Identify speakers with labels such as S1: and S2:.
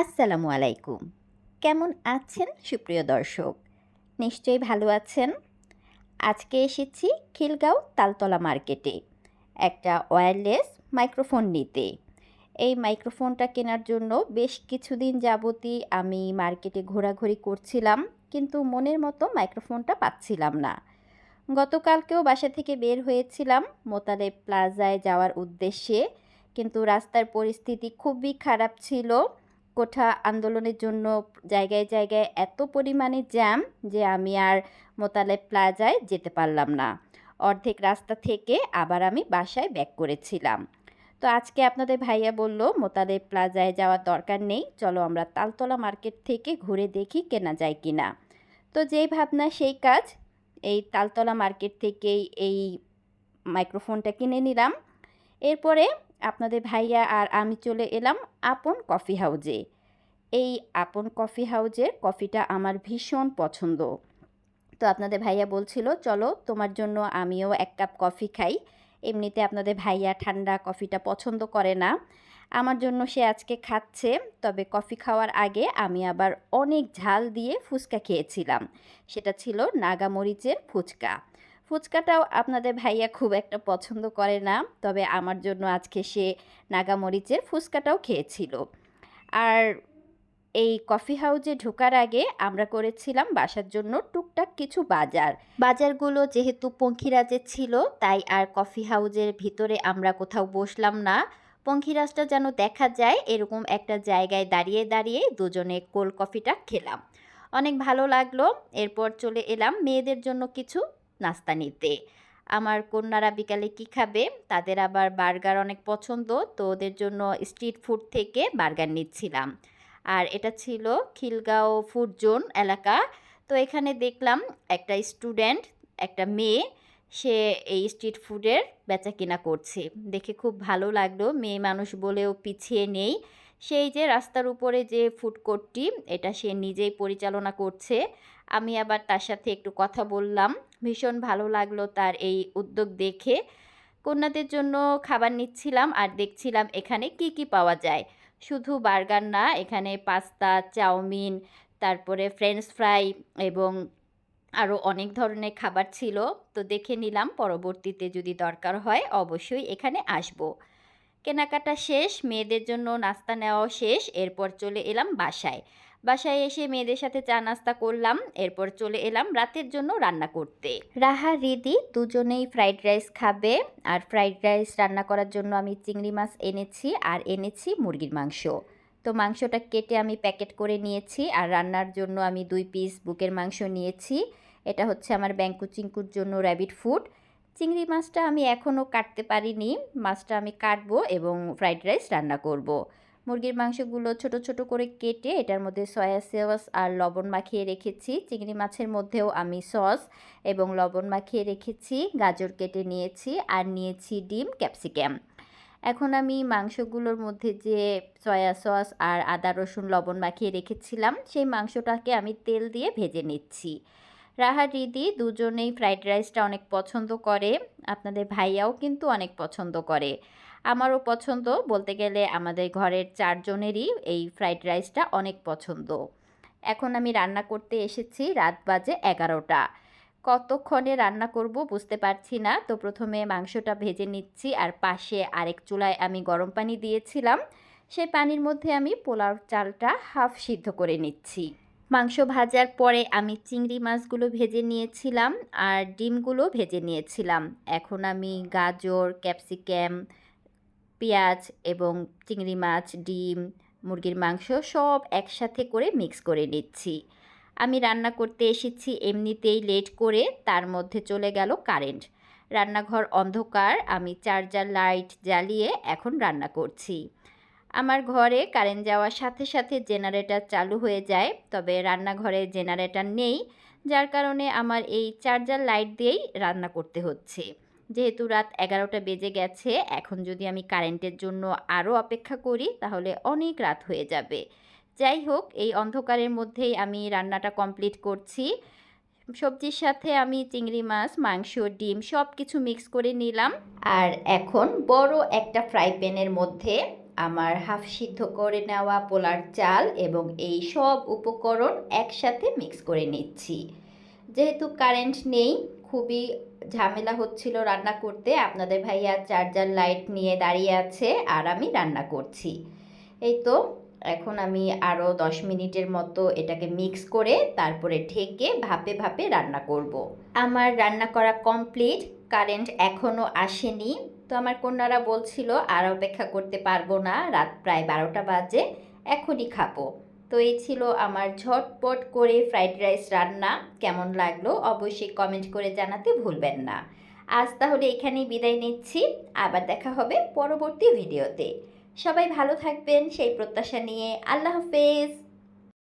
S1: আসসালামু আলাইকুম। কেমন আছেন সুপ্রিয় দর্শক? নিশ্চয়ই ভালো আছেন? আজকে এসেছি খিলগাঁও তালতলা মার্কেটে একটা ওয়্যারলেস মাইক্রোফোন নিতে। এই মাইক্রোফোনটা কেনার জন্য বেশ কিছুদিন যাবতই আমি মার্কেটে ঘোরাঘুরি করছিলাম, কিন্তু মনের মতো মাইক্রোফোনটা পাচ্ছিলাম না। গতকালকেও বাসা থেকে বের হয়েছিলাম মোতালেব প্লাজায় যাওয়ার উদ্দেশ্যে, কিন্তু রাস্তার পরিস্থিতি খুবই খারাপ ছিল। কোঠা আন্দোলনের জন্য জায়গায় জায়গায় এত পরিমাণে জ্যাম যে আমি আর মোতালেব প্লাজায় যেতে পারলাম না। অর্ধেক রাস্তা থেকে আবার আমি বাসায় ব্যাক করেছিলাম। তো আজকে আপনাদের ভাইয়া বলল, মোতালেব প্লাজায় যাওয়ার দরকার নেই, চলো আমরা তালতলা মার্কেট থেকে ঘুরে দেখি কেনা যায় কি না। তো যেই ভাবনা, সেই কাজ, এই তালতলা মার্কেট থেকেই এই মাইক্রোফোনটা কিনে নিলাম। এরপরে আপনাদের ভাইয়া আর আমি চলে এলাম আপন কফি হাউজে। এই আপন কফি হাউজের কফিটা আমার ভীষণ পছন্দ। তো আপনাদের ভাইয়া বলছিল, চলো তোমার জন্য আমিও এক কাপ কফি খাই। এমনিতে আপনাদের ভাইয়া ঠান্ডা কফিটা পছন্দ করে না। আমার জন্য সে আজকে খাচ্ছে, তবে কফি খাওয়ার আগে আমি আবার অনেক ঝাল দিয়ে ফুচকা খেয়েছিলাম। সেটা ছিল নাগামরিচের ফুচকা। ফুচকাটাও আপনাদের ভাইয়া খুব একটা পছন্দ করে না, তবে আমার জন্য আজকে সে নাগামরিচের ফুচকাটাও খেয়েছিল। আর এই কফি হাউজে ঢোকার আগে আমরা করেছিলাম বাসার জন্য টুকটাক কিছু বাজার। বাজারগুলো যেহেতু পঙ্খিরাজের ছিল, তাই আর কফি হাউজের ভিতরে আমরা কোথাও বসলাম না। পঙ্খিরাজটা যেন দেখা যায়, এরকম একটা জায়গায় দাঁড়িয়ে দাঁড়িয়ে দুজনে কোল্ড কফিটা খেলাম। অনেক ভালো লাগল, এরপর চলে এলাম মেয়েদের জন্য কিছু নাস্তা নিতে। আমার কন্যারা বিকালে কি খাবে? তাদের আবার বার্গার অনেক পছন্দ, তো ওদের জন্য স্ট্রিট ফুড থেকে বার্গার নিচ্ছিলাম। আর এটা ছিল খিলগাঁও ফুড জোন এলাকা। তো এখানে দেখলাম একটা স্টুডেন্ট, একটা মেয়ে, সে এই স্ট্রিট ফুডের বেচা কিনা করছে। দেখে খুব ভালো লাগল, মেয়ে মানুষ বলেও পিছিয়ে নেই। সেই যে রাস্তার উপরে যে ফুড কোর্টটি, এটা সে নিজেই পরিচালনা করছে। আমি আবার তার সাথে একটু কথা বললাম। ভীষণ ভালো লাগল তার এই উদ্যোগ দেখে। কন্যাদের জন্য খাবার নিচ্ছিলাম আর দেখছিলাম এখানে কি কি পাওয়া যায়। শুধু বার্গার না, এখানে পাস্তা, চাউমিন, তারপরে ফ্রেঞ্চ ফ্রাই এবং আরও অনেক ধরনের খাবার ছিল। তো দেখে নিলাম, পরবর্তীতে যদি দরকার হয় অবশ্যই এখানে আসব। কেনাকাটা শেষ, মেয়েদের জন্য নাস্তা নেওয়াও শেষ, এরপর চলে এলাম বাসায়। বাসায় এসে মেয়েদের সাথে চা নাস্তা করলাম, এরপর চলে এলাম রাতের জন্য রান্না করতে। রাহা, রিদি দুজনেই ফ্রাইড রাইস খাবে, আর ফ্রাইড রাইস রান্না করার জন্য আমি চিংড়ি মাছ এনেছি আর এনেছি মুরগির মাংস। তো মাংসটা কেটে আমি প্যাকেট করে নিয়েছি আর রান্নার জন্য আমি দুই পিস বুকের মাংস নিয়েছি। এটা হচ্ছে আমার ব্যাঙ্কু চিঙ্কুর জন্য র্যাবিট ফুড। চিংড়ি মাছটা আমি এখনও কাটতে পারিনি, মাছটা আমি কাটবো এবং ফ্রাইড রাইস রান্না করব। মুরগির মাংসগুলো ছোট ছোট করে কেটে এটার মধ্যে সয়া সস আর লবণ মাখিয়ে রেখেছি। চিংড়ি মাছের মধ্যেও আমি সস এবং লবণ মাখিয়ে রেখেছি, গাজর কেটে নিয়েছি আর নিয়েছি ডিম, ক্যাপসিকাম। এখন আমি মাংসগুলোর মধ্যে যে সয়া সস আর আদা, রসুন, লবণ মাখিয়ে রেখেছিলাম, সেই মাংসটাকে আমি তেল দিয়ে ভেজে নিচ্ছি। রাহা রিদি দুজনেই ফ্রাইড রাইসটা অনেক পছন্দ করে, আপনাদের ভাইয়াও কিন্তু অনেক পছন্দ করে। আমারও পছন্দ। বলতে গেলে আমাদের ঘরের চারজনেরই এই ফ্রাইড রাইসটা অনেক পছন্দ। এখন আমি রান্না করতে এসেছি রাত বাজে এগারোটা। কতক্ষণে রান্না করব বুঝতে পারছি না। তো প্রথমে মাংসটা ভেজে নিচ্ছি আর পাশে আরেক চুলায় আমি গরম পানি দিয়েছিলাম। সেই পানির মধ্যে আমি পোলাও চালটা হাফ সিদ্ধ করে নিচ্ছি। মাংস ভাজার পরে আমি চিংড়ি মাছগুলো ভেজে নিয়েছিলাম আর ডিমগুলো ভেজে নিয়েছিলাম। এখন আমি গাজর, ক্যাপসিকাম পেঁয়াজ এবং চিংড়ি মাছ, ডিম, মুরগির মাংস সব একসাথে করে মিক্স করে নিচ্ছি। আমি রান্না করতে এসেছি এমনিতেই লেট করে, তার মধ্যে চলে গেল কারেন্ট রান্নাঘর অন্ধকার, আমি চার্জার লাইট জ্বালিয়ে এখন রান্না করছি। আমার ঘরে কারেন্ট যাওয়ার সাথে সাথে জেনারেটর চালু হয়ে যায়, তবে রান্নাঘরে জেনারেটর নেই, যার কারণে আমার এই চার্জার লাইট দিয়েই রান্না করতে হচ্ছে। যেহেতু রাত এগারোটা বেজে গেছে, এখন যদি আমি কারেন্টের জন্য আরও অপেক্ষা করি, তাহলে অনেক রাত হয়ে যাবে। যাই হোক, এই অন্ধকারের মধ্যেই আমি রান্নাটা কমপ্লিট করছি। সবজির সাথে আমি চিংড়ি মাছ, মাংস, ডিম সব কিছু মিক্স করে নিলাম। আর এখন বড় একটা ফ্রাই প্যানের মধ্যে আমার হাফ সিদ্ধ করে নেওয়া পোলার চাল এবং এই সব উপকরণ একসাথে মিক্স করে নিচ্ছি। যেহেতু কারেন্ট নেই, খুবই ঝামেলা হচ্ছিল রান্না করতে। আপনাদের ভাইয়া চার্জার লাইট নিয়ে দাঁড়িয়ে আছে আর আমি রান্না করছি। এই তো, এখন আমি আরও দশ মিনিটের মতো এটাকে মিক্স করে তারপরে ঢেকে ভাপে ভাপে রান্না করব। আমার রান্না করা কমপ্লিট কারেন্ট এখনও আসেনি। তো আমার কন্যারা বলছিল, আর অপেক্ষা করতে পারব না, রাত প্রায় বারোটা বাজে, এখনই খাব। তো এই ছিল আমার ঝটপট করে ফ্রাইড রাইস রান্না। কেমন লাগল অবশ্যই কমেন্ট করে জানাতে ভুলবেন না। আজ তাহলে এখানেই বিদায় নিচ্ছি। আবার দেখা হবে পরবর্তী ভিডিওতে সবাই ভালো থাকবেন, সেই প্রত্যাশা নিয়ে। আল্লাহ হাফেজ।